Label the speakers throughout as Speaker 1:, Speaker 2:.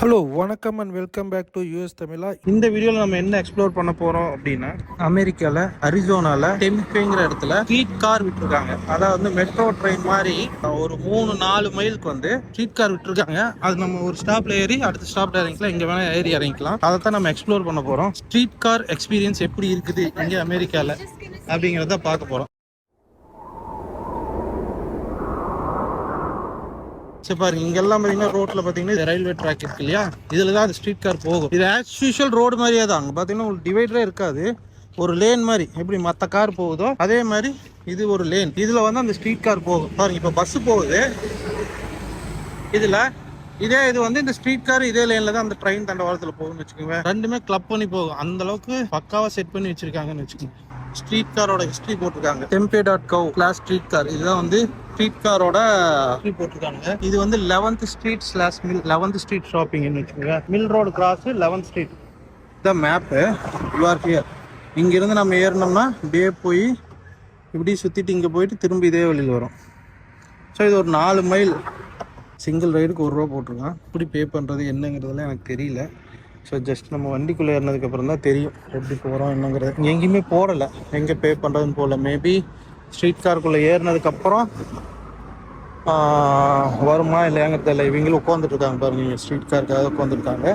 Speaker 1: Hello வணக்கம் and welcome back to US Tamizha இந்த வீடியோவில் நம்ம என்ன எக்ஸ்ப்ளோர் பண்ண போகிறோம் அப்படின்னா அமெரிக்காவில் அரிசோனால டெம்பேங்கிற இடத்துல ஸ்ட்ரீட் கார் விட்டுருக்காங்க. அதாவது வந்து மெட்ரோ ட்ரெயின் மாதிரி ஒரு மூணு நாலு மைலுக்கு வந்து ஸ்ட்ரீட் கார் விட்டுருக்காங்க. அது நம்ம ஒரு ஸ்டாப்ல ஏறி அடுத்த ஸ்டாப்ல இறங்கிக்கலாம். இங்கே வேணால் ஏறி இறங்கிக்கலாம். அதை தான் நம்ம எக்ஸ்ப்ளோர் பண்ண போகிறோம் ஸ்ட்ரீட் கார் எக்ஸ்பீரியன்ஸ் எப்படி இருக்குது இங்கே அமெரிக்காவில் அப்படிங்கிறத பார்க்க போகிறோம் சரி பாருங்க இங்கெல்லாம் பார்த்தீங்கன்னா ரோட்ல பார்த்தீங்கன்னா ரயில்வே ட்ராக் இருக்கு இல்லையா? இதில் தான் அந்த ஸ்ட்ரீட் கார் போகும். இது ஆஸ் யூஷுவல் ரோடு மாதிரியே தான். அங்கே பார்த்தீங்கன்னா ஒரு டிவைடரே இருக்காது. ஒரு லேன் மாதிரி. எப்படி மற்ற கார் போகுதோ அதே மாதிரி இது ஒரு லேன் இதில் வந்து அந்த ஸ்ட்ரீட் கார் போகும். பாருங்க இப்போ பஸ் போகுது. இதில் இதே இது வந்து இந்த ஸ்ட்ரீட் கார் இதே லைன்ல தான் அந்த ட்ரெயின் தண்டவாளத்தில் போகும்னு வச்சுக்கோங்க. ரெண்டுமே கிளப் பண்ணி போகும். அந்த அளவுக்கு பக்காவா செட் பண்ணி வச்சிருக்காங்கன்னு வச்சுக்கோங்க. ஸ்ட்ரீட் காரோட ஹிஸ்டரி போட்டிருக்காங்க. Tempe dot gov class street car இதுதான் வந்து ஸ்ட்ரீட் காரோட போட்டிருக்காங்க இது வந்து eleventh street slash mill eleventh street ஷாப்பிங்னு வச்சுக்கோங்க. Mill road cross eleventh street the map you are here இங்கிருந்து நம்ம ஏறினோம்னா இப்படியே போய் இப்படி சுற்றிட்டு இங்கே போயிட்டு திரும்ப இதே வழியில் வரும். ஸோ இது ஒரு நாலு மைல் சிங்கிள் ரைடுக்கு ஒரு ரூபா போட்டிருக்கான். எப்படி பே பண்ணுறது என்னங்கிறதுலாம் எனக்கு தெரியல. ஸோ ஜஸ்ட் நம்ம வண்டிக்குள்ளே ஏறினதுக்கப்புறம் தான் தெரியும். எப்படி போகிறோம் என்னங்கிறது. இங்கே எங்கேயுமே போடலை. எங்கே பே பண்ணுறதுன்னு போகல மேபி ஸ்ட்ரீட் காருக்குள்ளே ஏறினதுக்கப்புறம் வருமா இல்லையாங்க தெரியல. இவங்களும் உட்காந்துட்டு இருக்காங்க பாருங்க ஸ்ட்ரீட் காருக்காக உட்காந்துருக்காங்க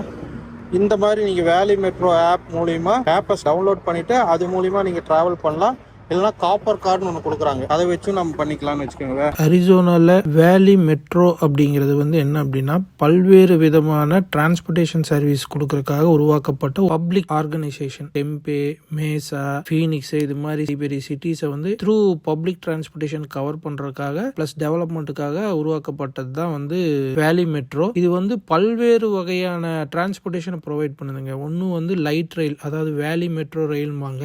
Speaker 1: இந்த மாதிரி நீங்கள் வேலி மெட்ரோ ஆப் மூலிமா ஆப்பை டவுன்லோட் பண்ணிவிட்டு அது மூலிமா நீங்கள் ட்ராவல் பண்ணலாம். இல்லைனா காப்பர் கார்டுன்னு ஒன்று கொடுக்குறாங்க. அதை வச்சும் நம்ம பண்ணிக்கலாம்னு வச்சுக்கோங்க அரிசோனாவில் வேலி மெட்ரோ அப்படிங்கிறது வந்து என்ன அப்படின்னா பல்வேறு விதமான டிரான்ஸ்போர்ட்டேஷன் சர்வீஸ் கொடுக்கறதுக்காக உருவாக்கப்பட்ட public organization Tempe Mesa Phoenix இது மாதிரி பெரிய சிட்டிஸை வந்து த்ரூ பப்ளிக் டிரான்ஸ்போர்ட்டேஷன் கவர் பண்ணுறதுக்காக ப்ளஸ் டெவலப்மெண்ட்டுக்காக உருவாக்கப்பட்டது தான் வந்து வேலி மெட்ரோ இது வந்து பல்வேறு வகையான டிரான்ஸ்போர்ட்டேஷனை ப்ரொவைட் பண்ணுதுங்க. ஒன்று வந்து லைட் ரயில் அதாவது வேலி மெட்ரோ ரயில்வாங்க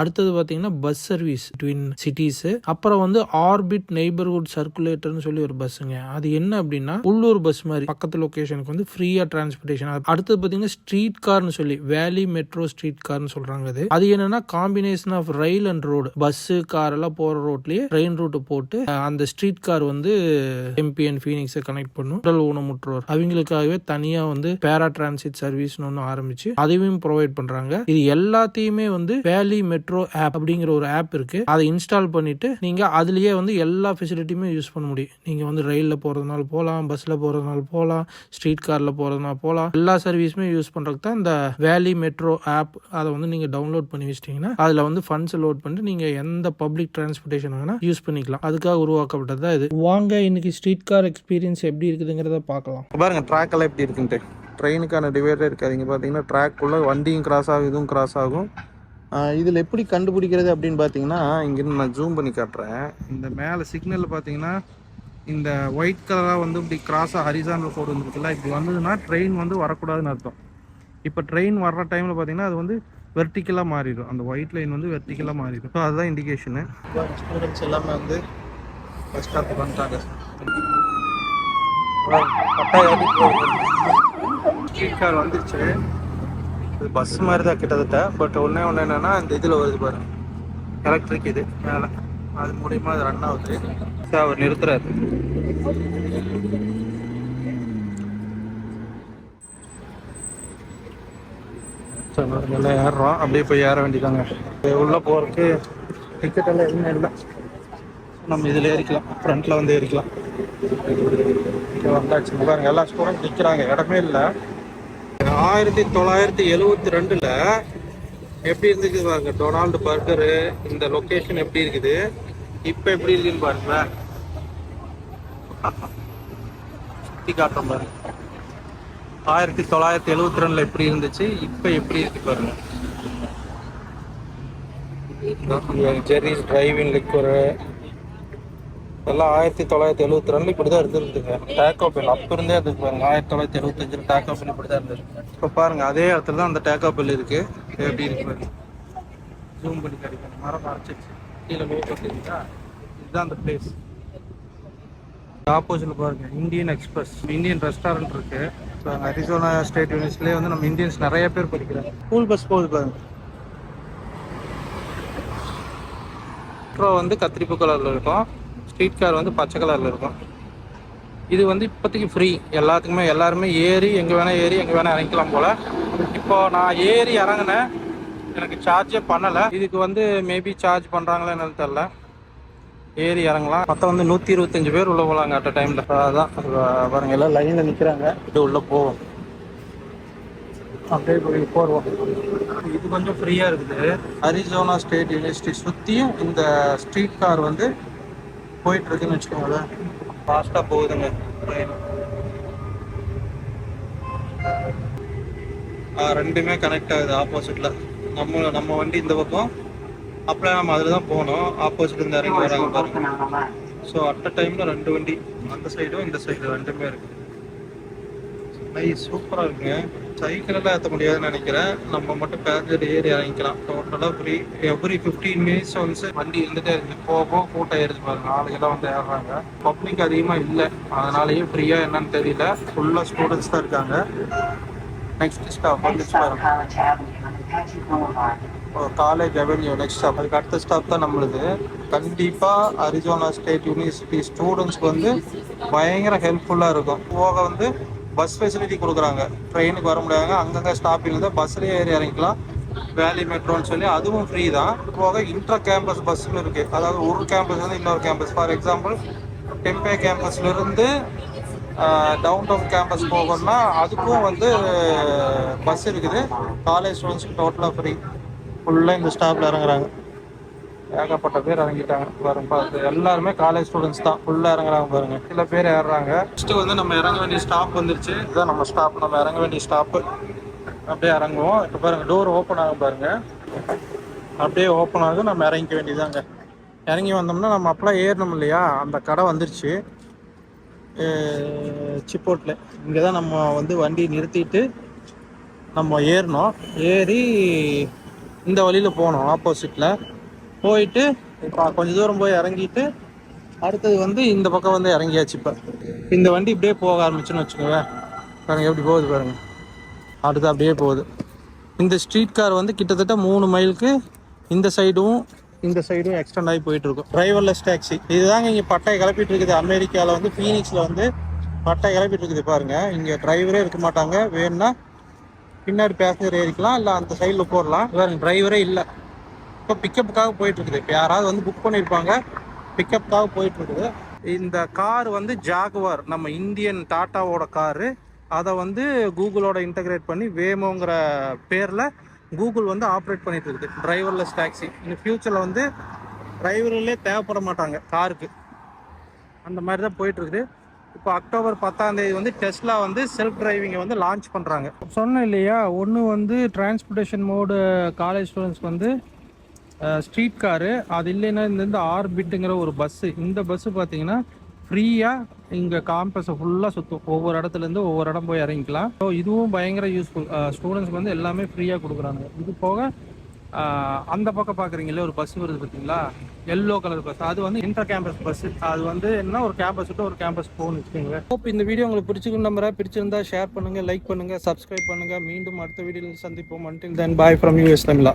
Speaker 1: அடுத்தது பார்த்தீங்கன்னா பஸ் சர்வீஸ் ட்வின் சிட்டிஸ் அப்புறம் வந்து ஆர்பிட் நெய்பர்ஹுட் சர்க்குலேட்டர்னு சொல்லி ஒரு பஸ்ஸுங்க அது என்ன அப்படின்னா உள்ளூர் பஸ் மாதிரி பக்கத்து லொகேஷனுக்கு வந்து ஃப்ரீயா டிரான்ஸ்போர்டேஷன் அடுத்தது பார்த்தீங்கன்னா ஸ்ட்ரீட் கார்னு சொல்லி வேலி மெட்ரோ ஸ்ட்ரீட் கார்னு சொல்றாங்க அது. அது என்னன்னா combination of rail and road bus car எல்லாம் போற ரோட்லயே ட்ரெயின் ரூட் போட்டு அந்த ஸ்ட்ரீட் கார் வந்து எம்பி அண்ட் ஃபீனிக்ஸை கனெக்ட் பண்ணும். உடல் ஊனமுற்றோர். அவங்களுக்காகவே தனியா வந்து பேரா டிரான்சிட் சர்வீஸ்னு ஒன்று ஆரம்பிச்சு அதையும் ப்ரொவைட் பண்றாங்க. இது எல்லாத்தையுமே வந்து வேலி மெட்ரோ ஆப் அப்படிங்கிற ஒரு ஆப் ஆப் இருக்கு. அதை இன்ஸ்டால் பண்ணிட்டு நீங்க அதுலயே வந்து எல்லா ஃபெசிலிட்டியுமே யூஸ் பண்ண முடியும். நீங்க வந்து ரயில்ல போறதுனால போகலாம் பஸ்ல போறதுனால போகலாம் ஸ்ட்ரீட் கார்ல போறதுனால போகலாம் எல்லா சர்வீஸுமே யூஸ் பண்றதுக்கு தான் இந்த வேலி மெட்ரோ ஆப் அதை வந்து நீங்க டவுன்லோட் பண்ணி வச்சிட்டீங்கன்னா அதுல வந்து ஃபண்ட்ஸ் லோட் பண்ணிட்டு நீங்க எந்த பப்ளிக் டிரான்ஸ்போர்ட்டேஷன் வேணா யூஸ் பண்ணிக்கலாம். அதுக்காக உருவாக்கப்பட்டது தான் இது. வாங்க இன்னைக்கு ஸ்ட்ரீட் கார் எக்ஸ்பீரியன்ஸ் எப்படி இருக்குதுங்கிறத பார்க்கலாம். பாருங்க ட்ராக் எல்லாம் எப்படி இருக்குன்ட்டு. ட்ரெயினுக்கான டிவைடர் இருக்காது இங்கே பார்த்தீங்கன்னா ட்ராக்குள்ளே வண்டியும் கிராஸ் ஆகும் இதுவும் கிராஸ் ஆகும். இதில் எப்படி கண்டுபிடிக்கிறது அப்படின்னு பார்த்தீங்கன்னா இங்கிருந்து நான் ஜூம் பண்ணி காட்டுறேன். இந்த மேலே சிக்னலில் பார்த்தீங்கன்னா இந்த ஒயிட் கலராக வந்து இப்படி கிராஸாக ஹரிசானல் கோடு வந்துருக்குல்ல இப்படி வந்ததுன்னா ட்ரெயின் வந்து வரக்கூடாதுன்னு அர்த்தம். இப்போ ட்ரெயின் வர்ற டைமில் பார்த்தீங்கன்னா அது வந்து வெர்டிக்கலாக மாறிடும். அந்த ஒயிட் லைன் வந்து வெர்டிக்கலாக மாறிடும். ஸோ அதுதான் இண்டிகேஷனு ஸ்டூடெண்ட்ஸ் எல்லாமே வந்து பஸ் ஸ்டாப்புக்கு வந்துட்டாங்க. ஸ்ட்ரீட் கார் வந்துருச்சு. இது பஸ் மாதிரி தான் கிட்டத்தட்ட. பட் ஒன்றே ஒன்று என்னன்னா இந்த இதில் வருது பாரு. எலக்ட்ரிக் இது. மேலே. அது மூலியமாக அது ரன் ஆகுது. அவர் நிறுத்துறாரு. நல்லா ஏறுறோம். அப்படியே போய் ஏற வேண்டியதாங்க உள்ளே போகிறதுக்கு டிக்கெட் எல்லாம் எதுவுமே இல்லை. நம்ம இதில் ஏறிக்கலாம். ஃப்ரண்ட்டில் வந்து ஏறிக்கலாம். வந்தாச்சு பாருங்க எல்லா ஸ்டூடெண்ட் நிற்கிறாங்க இடமே இல்லை. ஆயிரத்தி தொள்ளாயிரத்தி எழுவத்தி ரெண்டுல எப்படி இருந்துச்சு பாருங்க டொனால்டு பர்கரு இந்த லொக்கேஷன் எப்படி இருக்குது இப்போ எப்படி இருக்குன்னு பாருங்க சுத்தி காட்டுறோம் பாருங்க ஆயிரத்தி தொள்ளாயிரத்தி எழுவத்தி ரெண்டுல எப்படி இருந்துச்சு இப்போ எப்படி இருக்கு பாருங்க. ஜெர்ரிஸ் டிரைவிங் லிக்வரு எல்லாம் ஆயிரத்தி தொள்ளாயிரத்தி எழுவத்தி ரெண்டுல இப்படி தான் டேக் டேக்கோ பில் அப்போ இருந்தே அதுக்கு பாருங்க ஆயிரத்தி தொள்ளாயிரத்தி எழுபத்தஞ்சில் டேக்கோ பில் இப்படி தான் இருந்திருக்கு. இப்போ பாருங்க அதே இடத்துல தான் அந்த டேக்கோ பில் இருக்கு. எப்படி இருக்கு பாருங்க. ஜூம் பண்ணி கிடைக்கும் மரம் மறைச்சிச்சு கீழே லோகோ தெரியுதா இதுதான் அந்த பிளேஸ் ஆப்போசிட்ல பாருங்க இந்தியன் எக்ஸ்பிரஸ் இந்தியன் ரெஸ்டாரண்ட் இருக்கு. அரிசோனா ஸ்டேட் யூனிவர்சிட்டிலே வந்து நம்ம இந்தியன்ஸ் நிறைய பேர் படிக்கிறாங்க. ஸ்கூல் பஸ் போகுது பாருங்க. மெட்ரோ வந்து கத்திரிப்பு கலர்ல இருக்கும். ஸ்ட்ரீட் கார் வந்து பச்சை கலரில் இருக்கும். இது வந்து இப்போதைக்கு ஃப்ரீ எல்லாத்துக்குமே எல்லாருமே ஏறி எங்கே வேணால் ஏறி எங்கே வேணால் இறங்கிக்கலாம் போல். இப்போ நான் ஏறி இறங்கினேன். எனக்கு சார்ஜே பண்ணலை. இதுக்கு வந்து மேபி சார்ஜ் பண்ணுறாங்களா என்னன்னு தெரில ஏறி இறங்கலாம். மொத்தம் வந்து நூற்றி இருபத்தஞ்சு பேர் உள்ளே போகலாங்க அட் டைமில் அதான் பாருங்கள் எல்லாம் லைனில் நிற்கிறாங்க இது உள்ளே போவோம் அப்படியே போய் போடுவோம். இது கொஞ்சம் ஃப்ரீயாக இருக்குது. அரிசோனா ஸ்டேட் யூனிவர்சிட்டி சுற்றியும் இந்த ஸ்ட்ரீட் கார் வந்து போயிட்டு இருக்குன்னு வச்சுக்கோங்களேன் ஃபாஸ்ட்டாக போகுதுங்க. ட்ரெயின் ரெண்டுமே கனெக்ட் ஆகுது ஆப்போசிட்டில் நம்ம நம்ம வண்டி இந்த பக்கம். அப்படியே நம்ம அதில் தான் போனோம் ஆப்போசிட் இந்த இறங்கி வராங்க பாருங்க. ஸோ அட் அ டைமில் ரெண்டு வண்டி. அந்த சைடும் இந்த சைடு ரெண்டுமே இருக்குது நைஸ் சூப்பராக இருக்குங்க சைக்கிளெல்லாம் ஏற்ற முடியாதுன்னு நினைக்கிறேன். நம்ம மட்டும் பேசஞ்சர் ஏறி இறங்கிக்கலாம். டோட்டலாக ஃப்ரீ எவ்ரி ஃபிஃப்டீன் மினிட்ஸ் வந்து வண்டி இருந்துகிட்டே இருக்கு. போக போக கூட்டம் ஏறுது பாருங்க. ஆளுங்கெல்லாம் வந்து ஏறுறாங்க. பப்ளிக் அதிகமாக இல்லை. அதனாலேயும் ஃப்ரீயாக என்னன்னு தெரியல. ஃபுல்லாக ஸ்டூடெண்ட்ஸ் தான் இருக்காங்க. நெக்ஸ்ட் ஸ்டாப் வந்து
Speaker 2: ஓ
Speaker 1: காலேஜ் அவென்யூ நெக்ஸ்ட் ஸ்டாப் அதுக்கு அடுத்த ஸ்டாப் தான் நம்மளுது. கண்டிப்பாக அரிசோனா ஸ்டேட் யூனிவர்சிட்டி ஸ்டூடெண்ட்ஸ்க்கு வந்து பயங்கர ஹெல்ப்ஃபுல்லாக இருக்கும். போக வந்து பஸ் ஃபெசிலிட்டி கொடுக்குறாங்க. ட்ரெயினுக்கு வர முடியாங்க அங்கங்கே ஸ்டாப்பிங் தான் பஸ்லேயே ஏறி இறங்கிக்கலாம். வேலி மெட்ரோன்னு சொல்லி அதுவும் ஃப்ரீ தான். போக இன்ட்ரா கேம்பஸ் பஸ்ஸுன்னு இருக்குது அதாவது ஒரு கேம்பஸ் வந்து இன்னொரு கேம்பஸ் ஃபார் எக்ஸாம்பிள் டெம்பே கேம்பஸ்லேருந்து டவுன் டவுன் கேம்பஸ் போகணும்னா அதுக்கும் வந்து பஸ் இருக்குது. காலேஜ் ஸ்டூடெண்ட்ஸ்க்கு டோட்டலாக ஃப்ரீ ஃபுல்லாக இந்த ஸ்டாப்பில் இறங்குறாங்க. ஏகப்பட்ட பேர் இறங்கிட்டாங்க. பாருங்க பார்த்து. எல்லாருமே காலேஜ் ஸ்டூடெண்ட்ஸ் தான். ஃபுல்லாக இறங்குறாங்க பாருங்க. சில பேர் ஏறுறாங்க. ஃபஸ்ட்டு வந்து நம்ம இறங்க வேண்டிய ஸ்டாப் வந்துருச்சு. இதுதான் நம்ம ஸ்டாப் நம்ம இறங்க வேண்டிய ஸ்டாப்பு அப்படியே இறங்குவோம். இப்போ பாருங்க டோர் ஓப்பன் ஆகும் பாருங்க. அப்படியே ஓப்பன் ஆகும் நம்ம இறங்கிக்க வேண்டியதாங்க. இறங்கி வந்தோம்னா நம்ம அப்பெல்லாம் ஏறணும் இல்லையா? அந்த கடை வந்துருச்சு. சிப்போட்டில் இங்கே தான் நம்ம வந்து வண்டி நிறுத்திட்டு நம்ம ஏறினோம் ஏறி இந்த வழியில் போனோம் ஆப்போசிட்டில் போயிட்டு இப்போ கொஞ்சம் தூரம் போய் இறங்கிட்டு அடுத்தது வந்து இந்த பக்கம் வந்து இறங்கியாச்சு இப்போ. இந்த வண்டி இப்படியே போக ஆரம்பிச்சுன்னு வச்சுக்கோங்க. பாருங்க எப்படி போகுது பாருங்கள் அடுத்து அப்படியே போகுது. இந்த ஸ்ட்ரீட் கார் வந்து கிட்டத்தட்ட மூணு மைலுக்கு இந்த சைடும் இந்த சைடும் எக்ஸ்டெண்ட் ஆகி போயிட்டு இருக்கும் டிரைவர்லெஸ் டாக்ஸி இதுதாங்க இங்கே பட்டை கிளப்பிட்டு இருக்குது. அமெரிக்காவில் வந்து ஃபீனிக்ஸில் வந்து பட்டை கிளப்பிட்டு இருக்குது பாருங்க. இங்கே டிரைவரே இருக்க மாட்டாங்க. வேணும்னா பின்னாடி பேசஞ்சர் ஏறிக்கலாம் இல்லை அந்த சைடில் போடலாம். வேறு டிரைவரே இல்லை. இப்போ பிக்கப்புக்காக போயிட்டு இருக்குது இப்போ யாராவது வந்து புக் பண்ணியிருப்பாங்க பிக்கப்புக்காக போயிட்டு இருக்குது இந்த கார் வந்து ஜாகுவார் நம்ம இந்தியன் டாட்டாவோட காரு அதை வந்து கூகுளோட இன்டகிரேட் பண்ணி வேமோங்கிற பேரில் கூகுள் வந்து ஆப்ரேட் பண்ணிட்டு இருக்குது டிரைவர்லெஸ் டாக்ஸி இந்த ஃபியூச்சரில் வந்து டிரைவர்களே தேவைப்பட மாட்டாங்க காருக்கு அந்த மாதிரி தான் போயிட்டு இருக்குது இப்போ அக்டோபர் பத்தாம் தேதி வந்து டெஸ்லா வந்து செல்ஃப் டிரைவிங்கை வந்து லான்ச் பண்ணுறாங்க சொன்னேன் இல்லையா? ஒன்று வந்து டிரான்ஸ்போர்ட்டேஷன் மோடு காலேஜ் ஸ்டூடெண்ட்ஸ்க்கு வந்து ஸ்ட்ரீட் காரு அது இல்லைன்னா இந்த ஆர்பிட்டுங்கிற ஒரு பஸ்ஸு இந்த பஸ்ஸு பார்த்தீங்கன்னா ஃப்ரீயாக இங்கே காம்பஸை ஃபுல்லாக சுற்றும் ஒவ்வொரு இடத்துலேருந்து ஒவ்வொரு இடம் போய் இறங்கிக்கலாம். ஸோ இதுவும் பயங்கர யூஸ்ஃபுல் ஸ்டூடெண்ட்ஸ்க்கு வந்து எல்லாமே ஃப்ரீயாக கொடுக்குறாங்க. இது போக அந்த பக்கம் பார்க்குறீங்களே ஒரு பஸ் வருது பார்த்தீங்களா? எல்லோ கலர் பஸ் அது வந்து இன்டர் கேம்பஸ் பஸ் அது வந்து என்ன ஒரு கேம்பஸ் விட்டு ஒரு கேம்பஸ் போகணும்னு வச்சுக்கோங்க. ஹோப் இந்த வீடியோ உங்களுக்கு பிடிச்சிருக்கும் நம்பரை பிடிச்சிருந்தா ஷேர் பண்ணுங்கள் லைக் பண்ணுங்கள் சப்ஸ்கிரைப் பண்ணுங்கள் மீண்டும் அடுத்த வீடியோவில் சந்திப்போம். Until then bye from US Tamizha.